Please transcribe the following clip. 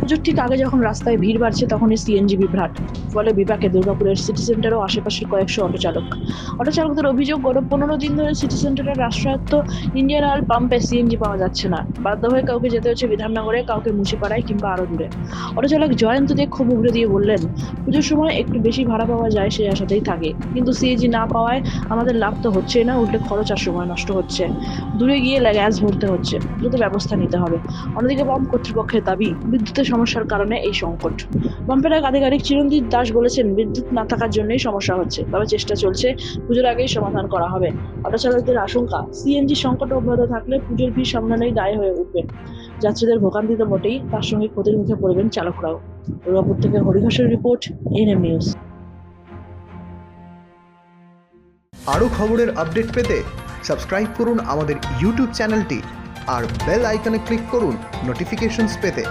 পুজোর ঠিক আগে যখন রাস্তায় ভিড় বাড়ছে তখনই সিএনজি বিভ্রাট। ফলে বিপাকে দুর্গাপুরের সিটি সেন্টার ও আশেপাশের কয়েকশো অটো চালক। অটো চালকদের অভিযোগ, গত পনেরো দিন ধরে সিটি সেন্টারের রাষ্ট্রায়ত্ত ইন্ডিয়ান অয়েল পাম্পে সিএনজি পাওয়া যাচ্ছে না। বাধ্য হয়ে কাউকে যেতে হচ্ছে বিধাননগরে, কাউকে মুচিপাড়ায় কিংবা আরও দূরে। অটো চালক জয়ন্ত দিয়ে খুব উগড়ে দিয়ে বললেন, পুজোর সময় একটু বেশি ভাড়া পাওয়া যায় সেই আশাতেই থাকে। কিন্তু সিএনজি না পাওয়ায় আমাদের লাভ তো হচ্ছেই না, উল্টে খরচ আর সময় নষ্ট হচ্ছে। দূরে গিয়ে গ্যাস ভরতে হচ্ছে। দ্রুত ব্যবস্থা নিতে হবে। অন্যদিকে পাম্প কর্তৃপক্ষের দাবি, বিদ্যুতের সমস্যার কারণে এই সংকট। পাম্পের এক আধিকারিক চিরঞ্জিত দাস বলেছেন, বিদ্যুৎ না থাকার জন্যই সমস্যা হচ্ছে, তবে চেষ্টা চলছে পুজোর আগেই সমাধান করা হবে। অটো চালকদের আশঙ্কা, সিএনজি সংকট অব্যাহত থাকলে পুজোর ভিড় সামলানোই দায় হয়ে উঠবে। যাত্রীদের ভোগান্তি তো বটেই, তার সঙ্গে ক্ষতির মুখে পড়বেন চালকরাও। দুর্গাপুর থেকে হরিঘোষের রিপোর্ট, এনএম নিউজ। আরও খবরের আপডেট পেতে সাবস্ক্রাইব করুন আমাদের ইউটিউব চ্যানেলটি আর বেল আইকনে ক্লিক করুন নোটিফিকেশনস পেতে।